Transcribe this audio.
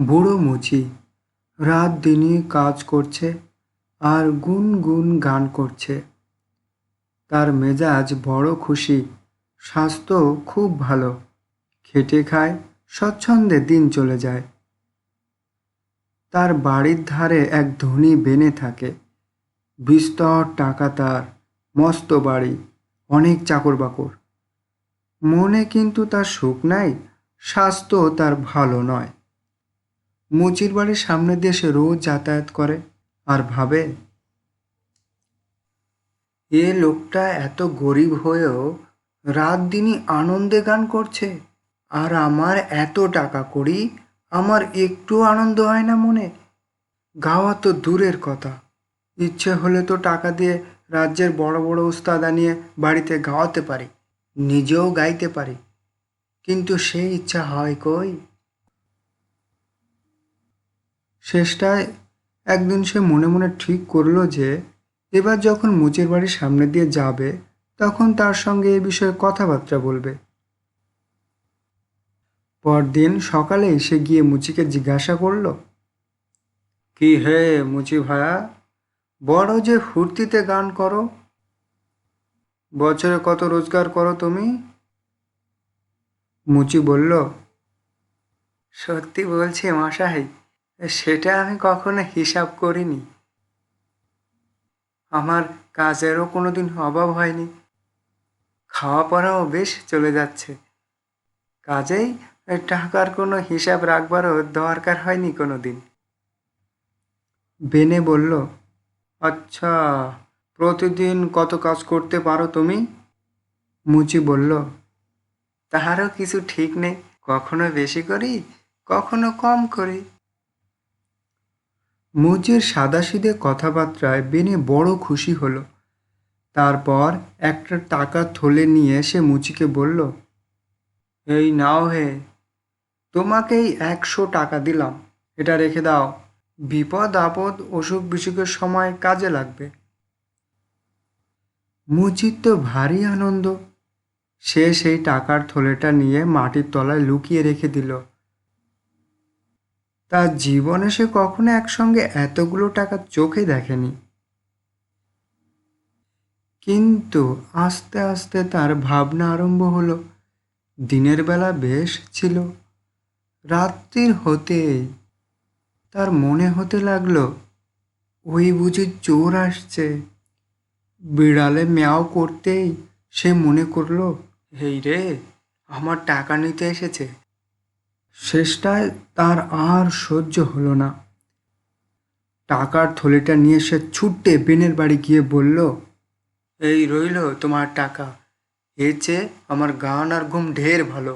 বুড়ো মুচি। রাত দিনই কাজ করছে আর গুন গুন গান করছে। তার মেজাজ বড় খুশি, স্বাস্থ্য খুব ভালো। খেটে খায়, স্বচ্ছন্দে দিন চলে যায়। তার বাড়ির ধারে এক ধনী বেনে থাকে। বিস্তর টাকা তার, মস্ত বাড়ি, অনেক চাকর বাকর মনে কিন্তু তার সুখ নাই, স্বাস্থ্য তার ভালো নয়। মুচির বাড়ির সামনে দিয়ে সে রোজ যাতায়াত করে আর ভাবে, এ লোকটা এত গরিব হয়েও রাত দিনই আনন্দে গান করছে। আর আমার এত টাকা করি, আমার একটু আনন্দ হয় না মনে। গাওয়া তো দূরের কথা। ইচ্ছে হলে তো টাকা দিয়ে রাজ্যের বড় বড় উস্তাদ আনিয়ে বাড়িতে গাওয়াতে পারি, নিজেও গাইতে পারি। কিন্তু সেই ইচ্ছা হয় কই? শেষটায় একদিন সে মনে মনে ঠিক করল যে, এবার যখন মুচের বাড়ির সামনে দিয়ে যাবে, তখন তার সঙ্গে এ বিষয়ে কথাবার্তা বলবে। পরদিন সকালে এসে গিয়ে মুচিকে জিজ্ঞাসা করল, কি হে মুচি ভায়া, বড় যে ফুর্তিতে গান করো। বছরে কত রোজগার করো তুমি? মুচি বলল, সত্যি বলছি মশাই সেটা আমি কখনো হিসাব করিনি। আমার কাজেরও কোনো দিন অভাব হয়নি। খাওয়া পড়াও বেশ চলে যাচ্ছে। কাজেই টাকার কোনো হিসাব রাখবারও দরকার হয়নি কোনো দিন বেনে বলল আচ্ছা প্রতিদিন কত কাজ করতে পারো তুমি? মুচি বলল, তাহারও কিছু ঠিক নেই। কখনো বেশি করি, কখনো কম করি। মুচির সাদাসিদে কথাবার্তায় বেনে বড় খুশি হলো। তারপর একটা টাকা থলে নিয়ে সে মুচিকে বলল, এই নাও হে, তোমাকেই একশো টাকা দিলাম। এটা রেখে দাও। বিপদ আপদ, অসুখ বিসুখের সময় কাজে লাগবে। মুচির তো ভারী আনন্দ। সে সেই টাকার থলেটা নিয়ে মাটির তলায় লুকিয়ে রেখে দিল। তার জীবনে সে কখনো একসঙ্গে এতগুলো টাকা চোখে দেখেনি। কিন্তু আস্তে আস্তে তার ভাবনা আরম্ভ হলো। দিনের বেলা বেশ ছিল। রাত্রির হতেই তার মনে হতে লাগল, ওই বুঝি চোর আসছে। বিড়ালে ম্যাও করতেই সে মনে করল এই রে, আমার টাকা নিতে এসেছে। শেষটায় তার আর সহ্য হলো না। টাকার থলিটা নিয়ে সে ছুটে বেনের বাড়ি গিয়ে বলল, এই রইল তোমার টাকা। এ চেয়ে আমার গান আর ঘুম ঢের ভালো।